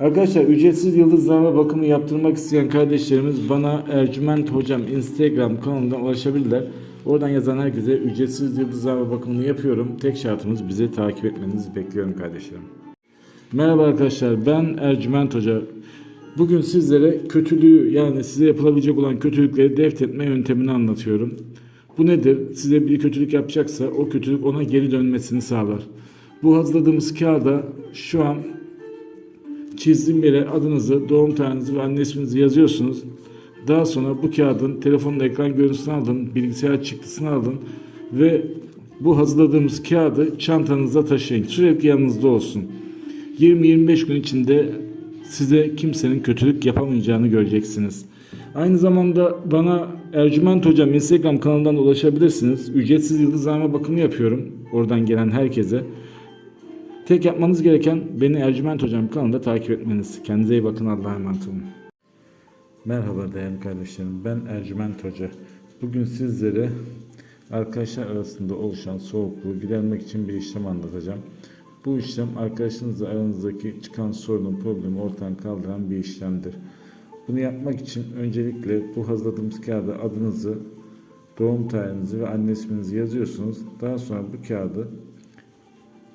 Arkadaşlar ücretsiz yıldızlama bakımı yaptırmak isteyen kardeşlerimiz bana Ercüment Hocam Instagram kanalından ulaşabilirler. Oradan yazan herkese ücretsiz yıldızlama bakımını yapıyorum. Tek şartımız bizi takip etmenizi bekliyorum kardeşlerim. Merhaba arkadaşlar ben Ercüment Hoca. Bugün sizlere kötülüğü yani size yapılabilecek olan kötülükleri deft etme yöntemini anlatıyorum. Bu nedir? Size bir kötülük yapacaksa o kötülük ona geri dönmesini sağlar. Bu hazırladığımız kağıda şu an çizdiğim yere adınızı, doğum tarihinizi ve anne isminizi yazıyorsunuz. Daha sonra bu kağıdın telefonun ekran görüntüsünü alın, bilgisayar çıktısını alın ve bu hazırladığımız kağıdı çantanızda taşıyın. Sürekli yanınızda olsun. 20-25 gün içinde size kimsenin kötülük yapamayacağını göreceksiniz. Aynı zamanda bana Ercüment Hocam Instagram kanalından ulaşabilirsiniz. Ücretsiz yıldızlama bakımı yapıyorum. Oradan gelen herkese. Tek yapmanız gereken beni Ercüment Hocam kanalında takip etmeniz. Kendinize iyi bakın. Allah'a emanet olun. Merhaba değerli kardeşlerim. Ben Ercüment Hoca. Bugün sizlere arkadaşlar arasında oluşan soğukluğu gidermek için bir işlem anlatacağım. Bu işlem arkadaşınızla aranızdaki çıkan sorunun problemi ortadan kaldıran bir işlemdir. Bunu yapmak için öncelikle bu hazırladığımız kağıda adınızı, doğum tarihinizi ve anne isminizi yazıyorsunuz. Daha sonra bu kağıdı